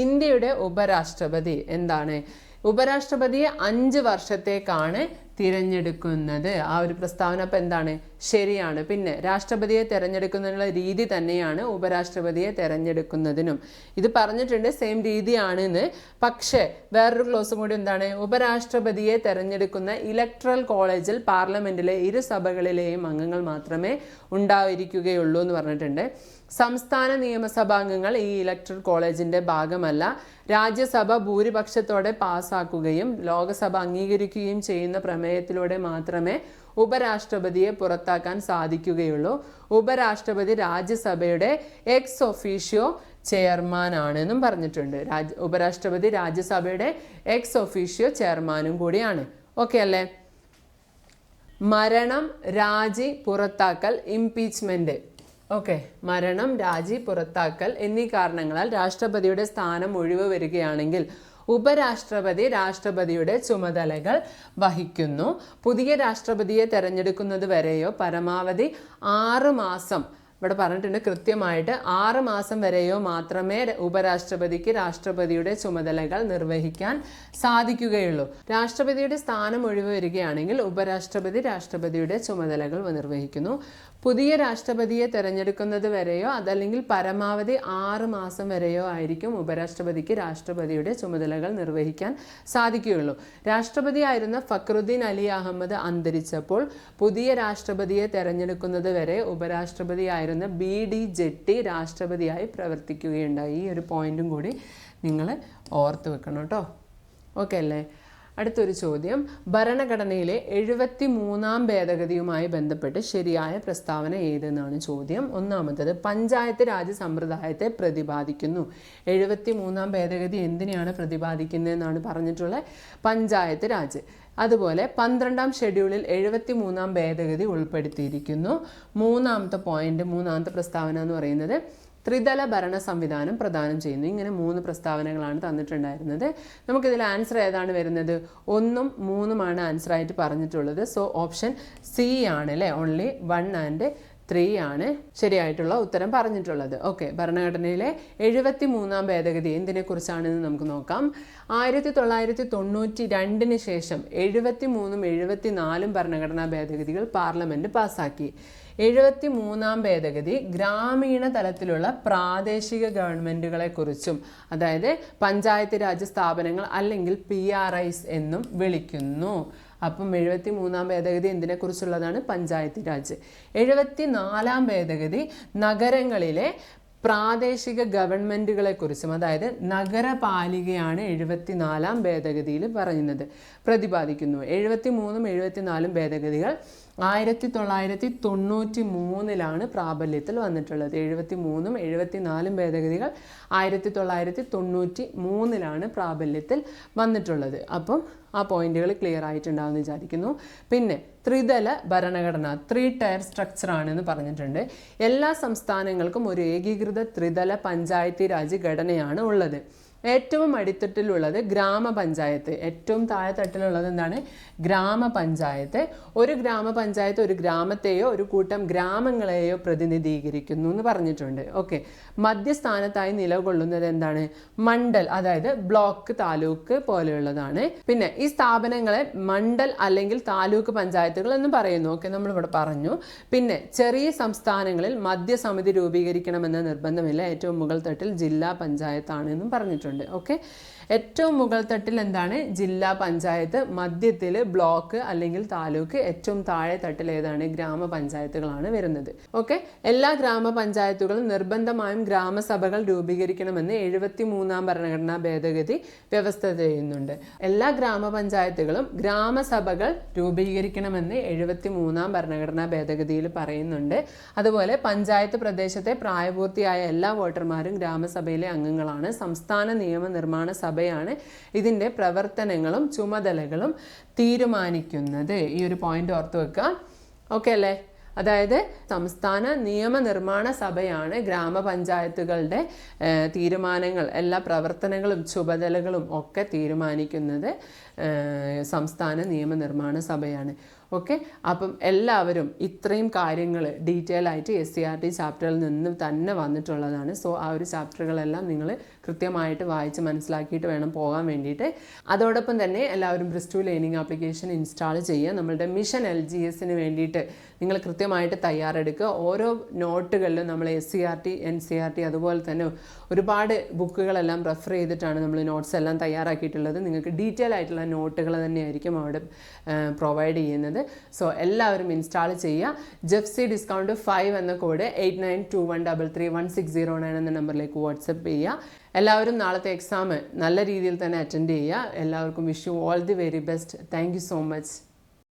ഇന്ത്യയുടെ ഉപരാഷ്ട്രപതി എന്താണ്? ഉപരാഷ്ട്രപതിയെ അഞ്ച് വർഷത്തേക്കാണ് തിരഞ്ഞെടുക്കുന്നത്. ആ ഒരു പ്രസ്താവന അപ്പം എന്താണ്? ശരിയാണ്. പിന്നെ രാഷ്ട്രപതിയെ തിരഞ്ഞെടുക്കുന്നതിനുള്ള രീതി തന്നെയാണ് ഉപരാഷ്ട്രപതിയെ തിരഞ്ഞെടുക്കുന്നതിനും. ഇത് പറഞ്ഞിട്ടുണ്ട് സെയിം രീതിയാണെന്ന്. പക്ഷേ വേറൊരു ക്ലോസും കൂടി എന്താണ്? ഉപരാഷ്ട്രപതിയെ തിരഞ്ഞെടുക്കുന്ന ഇലക്ട്രൽ കോളേജിൽ പാർലമെന്റിലെ ഇരു സഭകളിലെയും അംഗങ്ങൾ മാത്രമേ ഉണ്ടായിരിക്കുകയുള്ളൂ എന്ന് പറഞ്ഞിട്ടുണ്ട്. സംസ്ഥാന നിയമസഭാംഗങ്ങൾ ഈ ഇലക്ട്രൽ കോളേജിന്റെ ഭാഗമല്ല. രാജ്യസഭ ഭൂരിപക്ഷത്തോടെ പാസാക്കുകയും ലോകസഭ അംഗീകരിക്കുകയും ചെയ്യുന്ന പ്രമേയത്തിലൂടെ മാത്രമേ ഉപരാഷ്ട്രപതിയെ പുറത്താക്കാൻ സാധിക്കുകയുള്ളൂ. ഉപരാഷ്ട്രപതി രാജ്യസഭയുടെ എക്സ് ഒഫീഷ്യോ ചെയർമാൻ ആണെന്നും പറഞ്ഞിട്ടുണ്ട്. രാജ് ഉപരാഷ്ട്രപതി രാജ്യസഭയുടെ എക്സ് ഒഫീഷ്യോ ചെയർമാനും കൂടിയാണ്. ഓക്കെ അല്ലേ? മരണം രാജി പുറത്താക്കൽ ഇംപീച്ച്മെന്റ് ഓക്കെ. മരണം രാജി പുറത്താക്കൽ എന്നീ കാരണങ്ങളാൽ രാഷ്ട്രപതിയുടെ സ്ഥാനം ഒഴിവ് വരികയാണെങ്കിൽ ഉപരാഷ്ട്രപതി രാഷ്ട്രപതിയുടെ ചുമതലകൾ വഹിക്കുന്നു. പുതിയ രാഷ്ട്രപതിയെ തെരഞ്ഞെടുക്കുന്നത് വരെയോ പരമാവധി ആറ് മാസം ഇവിടെ പറഞ്ഞിട്ടുണ്ട് കൃത്യമായിട്ട് ആറ് മാസം വരെയോ മാത്രമേ ഉപരാഷ്ട്രപതിക്ക് രാഷ്ട്രപതിയുടെ ചുമതലകൾ നിർവഹിക്കാൻ സാധിക്കുകയുള്ളൂ. രാഷ്ട്രപതിയുടെ സ്ഥാനം ഒഴിവ് വരികയാണെങ്കിൽ ഉപരാഷ്ട്രപതി രാഷ്ട്രപതിയുടെ ചുമതലകൾ നിർവഹിക്കുന്നു. പുതിയ രാഷ്ട്രപതിയെ തെരഞ്ഞെടുക്കുന്നത് വരെയോ അതല്ലെങ്കിൽ പരമാവധി ആറ് മാസം വരെയോ ആയിരിക്കും ഉപരാഷ്ട്രപതിക്ക് രാഷ്ട്രപതിയുടെ ചുമതലകൾ നിർവഹിക്കാൻ സാധിക്കുകയുള്ളൂ. രാഷ്ട്രപതിയായിരുന്ന ഫക്രുദ്ദീൻ അലി അഹമ്മദ് അന്തരിച്ചപ്പോൾ പുതിയ രാഷ്ട്രപതിയെ തെരഞ്ഞെടുക്കുന്നത് വരെ ഉപരാഷ്ട്രപതിയായിരുന്ന ബി ഡി ജെട്ടി രാഷ്ട്രപതിയായി പ്രവർത്തിക്കുകയുണ്ടായി. ഈ ഒരു പോയിന്റും കൂടി നിങ്ങൾ ഓർത്ത് വെക്കണം കേട്ടോ. ഓക്കെ അല്ലേ? അടുത്തൊരു ചോദ്യം. ഭരണഘടനയിലെ എഴുപത്തി മൂന്നാം ഭേദഗതിയുമായി ബന്ധപ്പെട്ട് ശരിയായ പ്രസ്താവന ഏതെന്നാണ് ചോദ്യം. ഒന്നാമത്തത് പഞ്ചായത്ത് രാജ് സമ്പ്രദായത്തെ പ്രതിപാദിക്കുന്നു. എഴുപത്തി മൂന്നാം ഭേദഗതി എന്തിനെയാണ് പ്രതിപാദിക്കുന്നതെന്നാണ് പറഞ്ഞിട്ടുള്ളത്? പഞ്ചായത്ത് രാജ്. അതുപോലെ പന്ത്രണ്ടാം ഷെഡ്യൂളിൽ എഴുപത്തി മൂന്നാം ഭേദഗതി ഉൾപ്പെടുത്തിയിരിക്കുന്നു. മൂന്നാമത്തെ പോയിന്റ് മൂന്നാമത്തെ പ്രസ്താവന എന്ന് പറയുന്നത് ത്രിതല ഭരണ സംവിധാനം പ്രദാനം ചെയ്യുന്നു. ഇങ്ങനെ മൂന്ന് പ്രസ്താവനകളാണ് തന്നിട്ടുണ്ടായിരുന്നത്. നമുക്കിതിൽ ആൻസർ ഏതാണ് വരുന്നത്? ഒന്നും മൂന്നുമാണ് ആൻസർ ആയിട്ട് പറഞ്ഞിട്ടുള്ളത്. സോ ഓപ്ഷൻ സി ആണ് അല്ലേ ഓൺലി വൺ ആൻഡ് ത്രീ ആണ് ശരിയായിട്ടുള്ള ഉത്തരം പറഞ്ഞിട്ടുള്ളത്. ഓക്കെ ഭരണഘടനയിലെ എഴുപത്തി മൂന്നാം ഭേദഗതി എന്തിനെക്കുറിച്ചാണെന്ന് നമുക്ക് നോക്കാം. ആയിരത്തി തൊള്ളായിരത്തി തൊണ്ണൂറ്റി രണ്ടിന് ശേഷം എഴുപത്തി മൂന്നും എഴുപത്തി നാലും ഭരണഘടനാ ഭേദഗതികൾ പാർലമെന്റ് പാസ്സാക്കി. എഴുപത്തി മൂന്നാം ഭേദഗതി ഗ്രാമീണ തലത്തിലുള്ള പ്രാദേശിക ഗവൺമെന്റുകളെ കുറിച്ചും അതായത് പഞ്ചായത്ത് രാജ് സ്ഥാപനങ്ങൾ അല്ലെങ്കിൽ പി ആർ ഐസ് എന്നും വിളിക്കുന്നു. അപ്പം എഴുപത്തി മൂന്നാം ഭേദഗതി എന്തിനെക്കുറിച്ചുള്ളതാണ് പഞ്ചായത്ത് രാജ്. എഴുപത്തി നാലാം ഭേദഗതി നഗരങ്ങളിലെ പ്രാദേശിക ഗവൺമെന്റുകളെ കുറിച്ചും അതായത് നഗരപാലികയാണ് എഴുപത്തിനാലാം ഭേദഗതിയിൽ പറയുന്നത് പ്രതിപാദിക്കുന്നു. എഴുപത്തി മൂന്നും എഴുപത്തിനാലും ഭേദഗതികൾ ആയിരത്തി തൊള്ളായിരത്തി തൊണ്ണൂറ്റി മൂന്നിലാണ് പ്രാബല്യത്തിൽ വന്നിട്ടുള്ളത്. എഴുപത്തി മൂന്നും എഴുപത്തി നാലും ഭേദഗതികൾ ആയിരത്തി തൊള്ളായിരത്തി തൊണ്ണൂറ്റി മൂന്നിലാണ് പ്രാബല്യത്തിൽ വന്നിട്ടുള്ളത്. അപ്പം ആ പോയിന്റുകൾ ക്ലിയർ ആയിട്ടുണ്ടാവുമെന്ന് വിചാരിക്കുന്നു. പിന്നെ ത്രിതല ഭരണഘടന ത്രീ ടയർ സ്ട്രക്ചർ ആണെന്ന് പറഞ്ഞിട്ടുണ്ട്. എല്ലാ സംസ്ഥാനങ്ങൾക്കും ഒരു ഏകീകൃത ത്രിതല പഞ്ചായത്തി രാജ് ഘടനയാണ് ഉള്ളത്. ഏറ്റവും അടിത്തട്ടിലുള്ളത് ഗ്രാമപഞ്ചായത്ത്. ഏറ്റവും താഴെത്തട്ടിലുള്ളത് എന്താണ്? ഗ്രാമപഞ്ചായത്ത്. ഒരു ഗ്രാമപഞ്ചായത്ത് ഒരു ഗ്രാമത്തെയോ ഒരു കൂട്ടം ഗ്രാമങ്ങളെയോ പ്രതിനിധീകരിക്കുന്നു എന്ന് പറഞ്ഞിട്ടുണ്ട്. ഓക്കെ. മധ്യസ്ഥാനത്തായി നിലകൊള്ളുന്നത് എന്താണ്? മണ്ഡൽ അതായത് ബ്ലോക്ക് താലൂക്ക് പോലെയുള്ളതാണ്. പിന്നെ ഈ സ്ഥാപനങ്ങളെ മണ്ഡൽ അല്ലെങ്കിൽ താലൂക്ക് പഞ്ചായത്തുകൾ എന്ന് പറയുന്നു. ഓക്കെ നമ്മളിവിടെ പറഞ്ഞു. പിന്നെ ചെറിയ സംസ്ഥാനങ്ങളിൽ മധ്യസമിതി രൂപീകരിക്കണമെന്ന നിർബന്ധമില്ല. ഏറ്റവും മുകൾ തട്ടിൽ ജില്ലാ പഞ്ചായത്താണ് എന്നും പറഞ്ഞിട്ടുണ്ട്. ഓക്കെ ഏറ്റവും മുകൾ തട്ടിൽ എന്താണ്? ജില്ലാ പഞ്ചായത്ത് മധ്യത്തിൽ ബ്ലോക്ക് അല്ലെങ്കിൽ താലൂക്ക് ഏറ്റവും താഴെ തട്ടിൽ ഏതാണ്? ഗ്രാമപഞ്ചായത്തുകളാണ് വരുന്നത്. ഓക്കെ? എല്ലാ ഗ്രാമപഞ്ചായത്തുകളും നിർബന്ധമായും ഗ്രാമസഭകൾ രൂപീകരിക്കണമെന്ന് എഴുപത്തി മൂന്നാം ഭരണഘടനാ ഭേദഗതി വ്യവസ്ഥ ചെയ്യുന്നുണ്ട്. എല്ലാ ഗ്രാമപഞ്ചായത്തുകളും ഗ്രാമസഭകൾ രൂപീകരിക്കണമെന്ന് എഴുപത്തി മൂന്നാം ഭരണഘടനാ ഭേദഗതിയിൽ പറയുന്നുണ്ട്. അതുപോലെ പഞ്ചായത്ത് പ്രദേശത്തെ പ്രായപൂർത്തിയായ എല്ലാ വോട്ടർമാരും ഗ്രാമസഭയിലെ അംഗങ്ങളാണ്. സംസ്ഥാന നിയമനിർമ്മാണ സഭയാണ് ഇതിന്റെ പ്രവർത്തനങ്ങളും ചുമതലകളും തീരുമാനിക്കുന്നത്. ഈ ഒരു പോയിന്റ് ഓർത്ത് വെക്കുക ഓക്കെ അല്ലേ? അതായത് സംസ്ഥാന നിയമനിർമ്മാണ സഭയാണ് ഗ്രാമപഞ്ചായത്തുകളുടെ തീരുമാനങ്ങൾ എല്ലാ പ്രവർത്തനങ്ങളും ചുമതലകളും ഒക്കെ തീരുമാനിക്കുന്നത്. സംസ്ഥാന നിയമനിർമ്മാണ സഭയാണ്. ഓക്കെ? അപ്പം എല്ലാവരും ഇത്രയും കാര്യങ്ങൾ ഡീറ്റെയിൽ ആയിട്ട് എസ് സി ആർ ടി ചാപ്റ്ററിൽ നിന്ന് തന്നെ വന്നിട്ടുള്ളതാണ്. സോ ആ ഒരു ചാപ്റ്ററുകളെല്ലാം നിങ്ങൾ കൃത്യമായിട്ട് വായിച്ച് മനസ്സിലാക്കിയിട്ട് വേണം പോകാൻ വേണ്ടിയിട്ട്. അതോടൊപ്പം തന്നെ എല്ലാവരും ബ്രിസ്റ്റു ലേണിംഗ് ആപ്ലിക്കേഷൻ ഇൻസ്റ്റാൾ ചെയ്യുക. നമ്മളുടെ മിഷൻ എൽ ജി എസിന് വേണ്ടിയിട്ട് നിങ്ങൾ കൃത്യമായിട്ട് തയ്യാറെടുക്കുക. ഓരോ നോട്ടുകളിലും നമ്മൾ S C R T N C R T അതുപോലെ തന്നെ ഒരുപാട് ബുക്കുകളെല്ലാം റെഫർ ചെയ്തിട്ടാണ് നമ്മൾ നോട്ട്സ് എല്ലാം തയ്യാറാക്കിയിട്ടുള്ളത്. നിങ്ങൾക്ക് ഡീറ്റെയിൽ ആയിട്ടുള്ള നോട്ടുകൾ തന്നെയായിരിക്കും അവിടെ പ്രൊവൈഡ് ചെയ്യുന്നത്. സോ എല്ലാവരും ഇൻസ്റ്റാൾ ചെയ്യുക. ജെഫ്സി ഡിസ്കൗണ്ട് ഫൈവ് എന്ന code eight nine two one double three one six zero nine എന്ന നമ്പറിലേക്ക് വാട്സപ്പ് ചെയ്യുക. എല്ലാവരും നാളത്തെ എക്സാം നല്ല രീതിയിൽ തന്നെ അറ്റൻഡ് ചെയ്യുക. എല്ലാവർക്കും wish you all the very best thank you so much